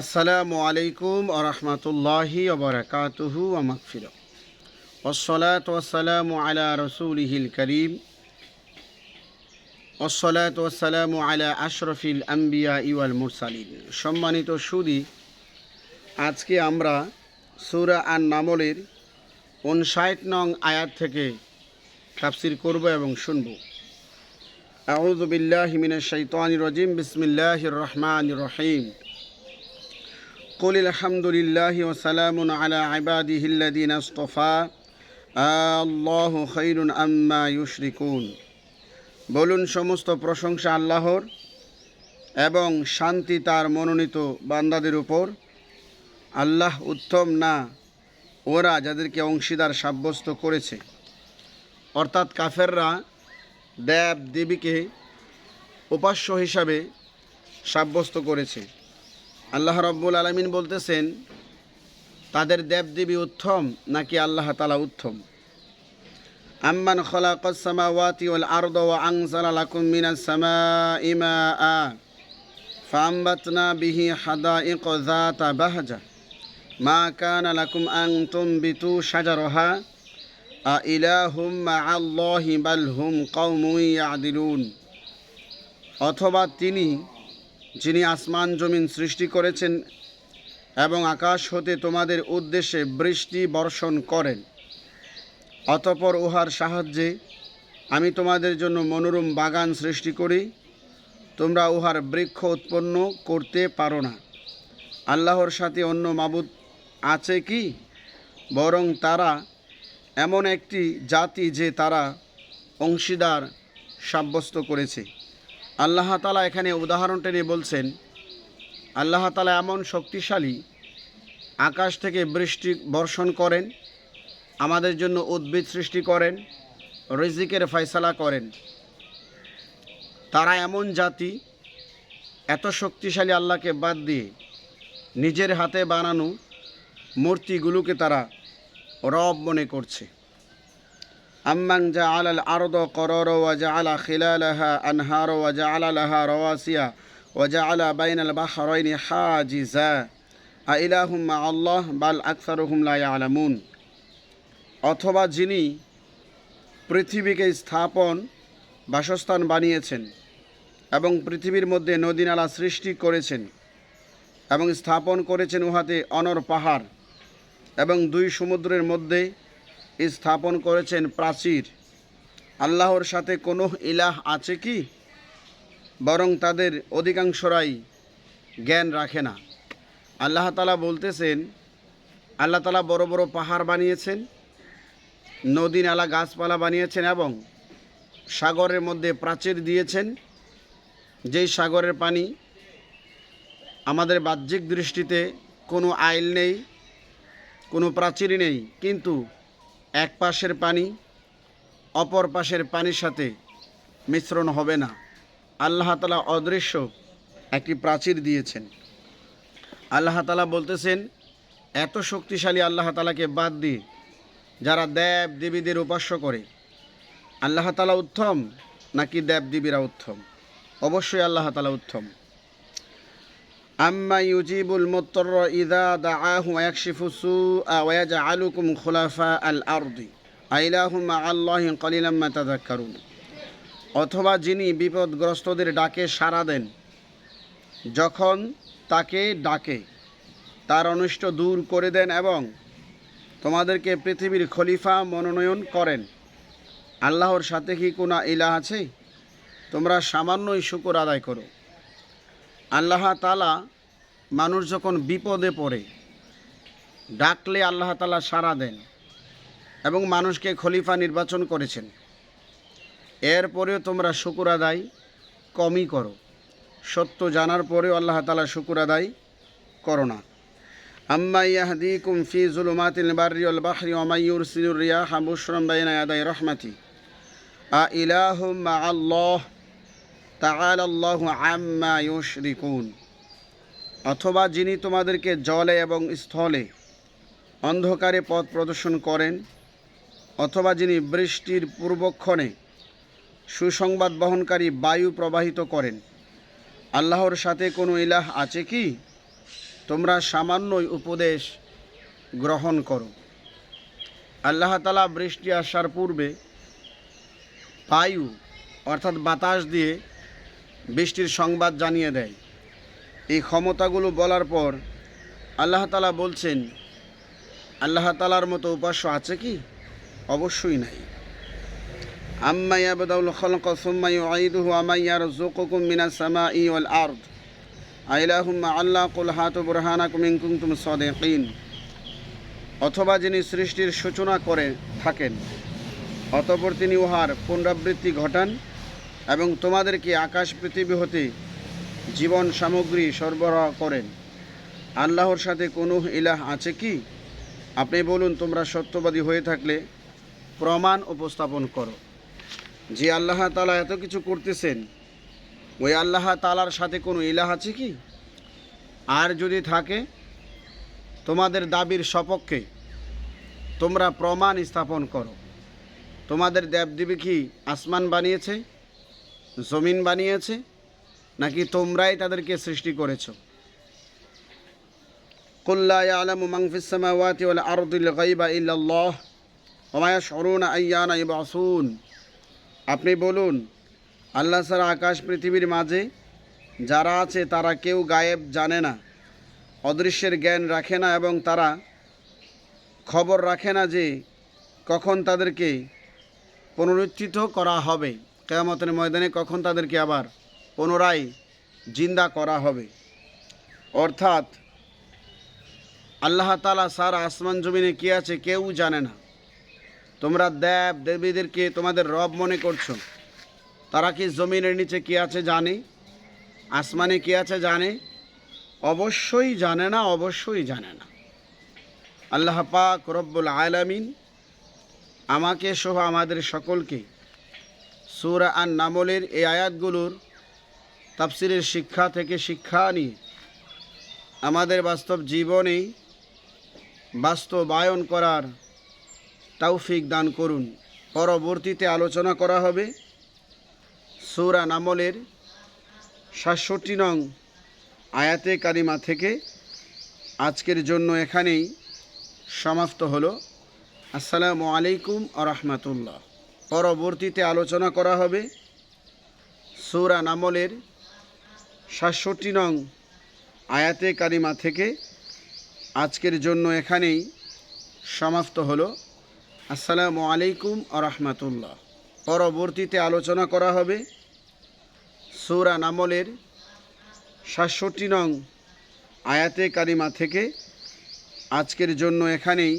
আসসালামু আলাইকুম আরহামতুল্লাহি ওবরাকাতুহু আমাকফির ওসলাত ওসালামু আলা রসুলিহিল করিম। ওসলাত ওসালামু আলা আশরফিল আম্বিয়া ইওয়াল মুরসালিন। সম্মানিত সুদি, আজকে আমরা সুরা আন নামলের উনষাট নং আয়াত থেকে তাফসির করব এবং শুনব। আউযু বিল্লাহি মিনাশ শাইতানির রাজিম। বিসমিল্লাহির রহমানির রহিম। قل الحمد لله وسلام على عباده الذين اصطفى الله خير أما يشركون বলুন সমস্ত প্রশংসা আল্লাহর এবং শান্তি তার মনোনীত বান্দাদের উপর আল্লাহ উত্তম না ওরা যাদেরকে অংশীদার সাব্যস্ত করেছে অর্থাৎ কাফেররা দেব দেবীকে উপাস্য হিসাবে সাব্যস্ত করেছে আল্লাহ রব্বুল আলমিন বলতেছেন, তাদের দেবদেবী উত্তম নাকি আল্লাহ তালা উত্তম? আম্মান খলাকামাওয়াতি ওয়াল আরদ ওয়া আনজালা লাকুম মিনাস সামাই মাআ ফাআম্বাতনা বিহি হাদাইক যাতা বাহজা। মা কানা লাকুম তুম বিতু শাজারাহা। আ ইলাহুম মা'আল্লাহি বাল হুম কৌমুই ইয়াদিলুন। অথবা তিনি যিনি আসমান জমিন সৃষ্টি করেছেন এবং আকাশ হতে তোমাদের উদ্দেশ্যে বৃষ্টি বর্ষণ করেন, অতপর উহার সাহায্যে আমি তোমাদের জন্য মনোরম বাগান সৃষ্টি করি, তোমরা উহার বৃক্ষ উৎপন্ন করতে পারো না। আল্লাহর সাথে অন্য মাবুদ আছে কি? বরং তারা এমন একটি জাতি যে তারা অংশীদার সাব্যস্ত করেছে। আল্লাহ তালা এখানে উদাহরণ টেনে বলছেন, আল্লাহ তালা এমন শক্তিশালী আকাশ থেকে বৃষ্টি বর্ষণ করেন, আমাদের জন্য উদ্ভিদ সৃষ্টি করেন, রিজিকের ফয়সালা করেন। তারা এমন জাতি, এত শক্তিশালী আল্লাহকে বাদ দিয়ে নিজের হাতে বানানো মূর্তিগুলোকে তারা রব মনে করছে। أمن جعل الأرض قرارا وجعل خلالها أنهارا وجعل لها رواسي وجعل بين البحرين حاجزا أإله مع الله بل أكثرهم لا يعلمون অথবা যিনি পৃথিবীকে স্থাপন বাসস্থান বানিয়েছেন এবং পৃথিবীর মধ্যে নদীনালা সৃষ্টি করেছেন এবং স্থাপন করেছেন উহাতে অনর পাহাড় এবং দুই সমুদ্রের মধ্যে স্থাপন করেছেন প্রাচীর। আল্লাহর সাথে কোনো ইলাহ আছে কি? বরং তাদের অধিকাংশরাই জ্ঞান রাখে না। আল্লাহ তালা বলতেছেন, আল্লাহ তালা বড় বড় পাহাড় বানিয়েছেন, নদী নালা গাছপালা বানিয়েছেন এবং সাগরের মধ্যে প্রাচীর দিয়েছেন। যেই সাগরের পানি আমাদের বাহ্যিক দৃষ্টিতে কোনো আইল নেই, কোনো প্রাচীর নেই, কিন্তু এক পাশের পানি, অপর পাশের পানির সাথে মিশ্রণ হবে না। আল্লাহ তালা অদৃশ্য একটি প্রাচীর দিয়েছেন। আল্লাহ তালা বলতেছেন, এত শক্তিশালী আল্লাহ তালাকে বাদ দিয়ে যারা দেব দেবীদের উপাস্য করে, আল্লাহ তালা উত্তম নাকি দেব দেবীরা উত্তম? অবশ্যই আল্লাহ তালা উত্তম। আম্মা ইউজিবুল মুত্তর ইদা দাআহু ওয়াকশিফু সুআ ওয়া ইয়াজআলুকুম খুলাফা আল আরদি। আইলাহুম আল্লাহি কলিলাম মা অথবা যিনি বিপদগ্রস্তদের ডাকে সাড়া দেন, যখন তাকে ডাকে, তার অনিষ্ট দূর করে দেন এবং তোমাদেরকে পৃথিবীর খলিফা মনোনয়ন করেন। আল্লাহর সাথে কি কোনো ইলাহ আছে? তোমরা সামান্যই শুকর আদায় করো। আল্লাহ তালা মানুষ যখন বিপদে পড়ে, ডাকলে আল্লাহ তালা সাড়া দেন এবং মানুষকে খলিফা নির্বাচন করেছেন। এরপরেও তোমরা শুকুর আদায় কমই করো। সত্য জানার পরেও আল্লাহ তালা শুকুর আদায় করো না। আম্মা ইয়াহদিকুম ফি জুলুমাতিল ওয়াল বাহরি ওয়া মাইয়ুরসিলুর রিয়াহা বুশরাম বাইনা ইয়াদাই রাহমাতি। আ ইলাহুম মা আল্লাহ তাআলাল্লাহু অথবা যিনি তোমাদেরকে জলে এবং স্থলে অন্ধকারে পথ প্রদর্শন করেন, অথবা যিনি বৃষ্টির পূর্বক্ষণে সুসংবাদ বহনকারী বায়ু প্রবাহিত করেন, আল্লাহর সাথে কোনো ইলাহ আছে কি? তোমরা সামান্যই উপদেশ গ্রহণ করো। আল্লাহ তালা বৃষ্টি আসার পূর্বে বায়ু, অর্থাৎ বাতাস দিয়ে বৃষ্টির সংবাদ জানিয়ে দেয়। এই ক্ষমতাগুলো বলার পর আল্লাহ তালা বলছেন, আল্লাহ তালার মতো উপাস্য আছে কি? অবশ্যই নাই। আম্মা ইয়াবদাউল খলক সুম্মা ইউঈদুহু আমা ইয়ারযুকুকুম মিনাস সামাই ওয়াল আরদ। আইলাহুম্মা আল্লাহ অথবা যিনি সৃষ্টির সূচনা করে থাকেন, অতপর তিনি উহার পুনরাবৃত্তি ঘটান। এবং তোমাদেরকে আকাশ পৃথিবী হতে জীবন সামগ্রী সরবরাহ করেন। আল্লাহর সাথে কোনো ইলাহ আছে কি? আপনি বলুন, তোমরা সত্যবাদী হয়ে থাকলে প্রমাণ উপস্থাপন করো। যে আল্লাহ তালা এত কিছু করতেছেন, ওই আল্লাহ তালার সাথে কোনো ইলাহ আছে কি? আর যদি থাকে, তোমাদের দাবির সপক্ষে তোমরা প্রমাণ স্থাপন করো। তোমাদের দেবদেবী কি আসমান বানিয়েছে? জমিন বানিয়েছে, নাকি তোমরাই তাদেরকে সৃষ্টি করেছ? কুল্লা আলমু মাংফিস ওয়াল আরদিল গাইবা ইল্লাল্লাহ, ওয়া মা ইয়াশউরুনা আইয়ানা ইবআসুন। আপনি বলুন, আল্লাহ সারা আকাশ পৃথিবীর মাঝে যারা আছে তারা কেউ গায়েব জানে না, অদৃশ্যের জ্ঞান রাখে না এবং তারা খবর রাখে না যে কখন তাদেরকে পুনরুত্থিত করা হবে। কেয়ামতের ময়দানে কখন তাদেরকে আবার পুনরায় জিন্দা করা হবে? অর্থাৎ আল্লাহ তালা সারা আসমান জমিনে কী আছে কেউ জানে না। তোমরা দেব দেবীদেরকে তোমাদের রব মনে করছ। তারা কি জমিনের নিচে কী আছে জানে? আসমানে কী আছে জানে? অবশ্যই জানে না, অবশ্যই জানে না। আল্লাহ পাক রব্বুল আলামিন আমাকে সহ আমাদের সকলকে সুরা আন নামলের এই আয়াতগুলোর তাফসিরের শিক্ষা থেকে শিক্ষা নিয়ে আমাদের বাস্তব জীবনে বাস্তবায়ন করার তৌফিক দান করুন। পরবর্তীতে আলোচনা করা হবে সৌরা নামলের সাতষট্টি নং আয়াতে কারিমা থেকে। আজকের জন্য এখানেই সমাপ্ত হলো। আসসালামু আলাইকুম আ রহমতুল্লাহ। পরবর্তীতে আলোচনা করা হবে সৌরা নামলের সাতষট্টি নং আয়াতে কারিমা থেকে। আজকের জন্য এখানেই সমাপ্ত হলো। আসসালামু আলাইকুম আ রহমতুল্লাহ। পরবর্তীতে আলোচনা করা হবে সৌরা নামলের সাতষট্টি নং আয়াতে কারিমা থেকে। আজকের জন্য এখানেই